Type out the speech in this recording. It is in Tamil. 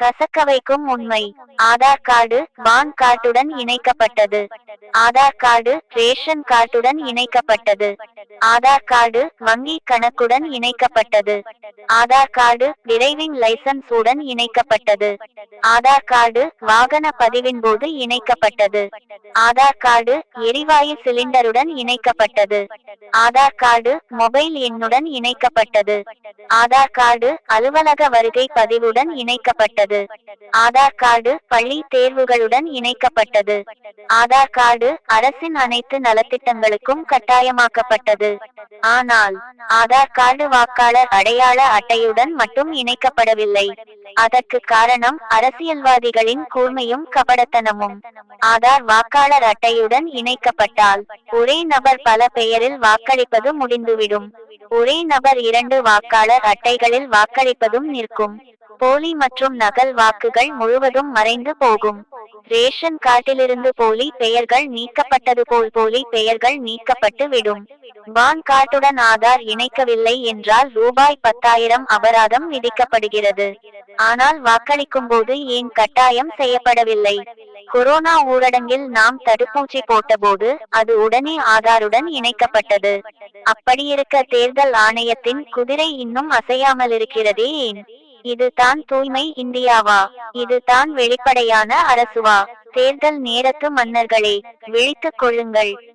கசக்க வைக்கும் உண்மை. ஆதார் கார்டு பான் கார்டுடன் இணைக்கப்பட்டது. ஆதார் கார்டு ரேஷன் கார்டுடன் இணைக்கப்பட்டது. ஆதார் கார்டு வங்கி கணக்குடன் இணைக்கப்பட்டது. ஆதார் கார்டு டிரைவிங் லைசன்ஸ் உடன் இணைக்கப்பட்டது. ஆதார் கார்டு வாகன பதிவின் போது இணைக்கப்பட்டது. ஆதார் கார்டு எரிவாயு சிலிண்டருடன் இணைக்கப்பட்டது. ஆதார் கார்டு மொபைல் எண்ணுடன் இணைக்கப்பட்டது. ஆதார் கார்டு அலுவலக வருகை பதிவுடன் இணைக்கப்பட்டது. இணைக்கப்பட்டது ஆதார் கார்டு பள்ளி தேர்வுகளுடன் இணைக்கப்பட்டது. ஆதார் கார்டு அரசின் அனைத்து நலத்திட்டங்களுக்கும் கட்டாயமாக்கப்பட்டது. ஆனால் ஆதார் கார்டு வாக்காளர் அடையாள அட்டையுடன் மட்டும் இணைக்கப்படவில்லை. அதற்கு காரணம் அரசியல்வாதிகளின் கூர்மையும் கபடத்தனமும். ஆதார் வாக்காளர் அட்டையுடன் இணைக்கப்பட்டால் ஒரே நபர் பல பெயரில் வாக்களிப்பது முடிந்துவிடும். ஒரே நபர் இரண்டு வாக்காளர் அட்டைகளில் வாக்களிப்பதும் நிற்கும். போலி மற்றும் நகல் வாக்குகள் முழுவதும் மறைந்து போகும். ரேஷன் கார்டிலிருந்து போலி பெயர்கள் நீக்கப்பட்டது போல் போலி பெயர்கள் நீக்கப்பட்டு விடும். பான் கார்டுடன் ஆதார் இணைக்கவில்லை என்றால் ரூபாய் பத்தாயிரம் அபராதம் விதிக்கப்படுகிறது. ஆனால் வாக்களிக்கும் போது ஏன் கட்டாயம் செய்யப்படவில்லை? கொரோனா ஊரடங்கில் நாம் தடுப்பூசி போட்டபோது அது உடனே ஆதாருடன் இணைக்கப்பட்டது. அப்படியிருக்க தேர்தல் ஆணையத்தின் குதிரை இன்னும் அசையாமல் இருக்கிறதே ஏன்? இது தான் தூய்மை இந்தியாவா? இது தான் வெளிப்படையான அரசுவா? தேர்தல் நேரத்து மன்னர்களே விழித்துக் கொள்ளுங்கள்.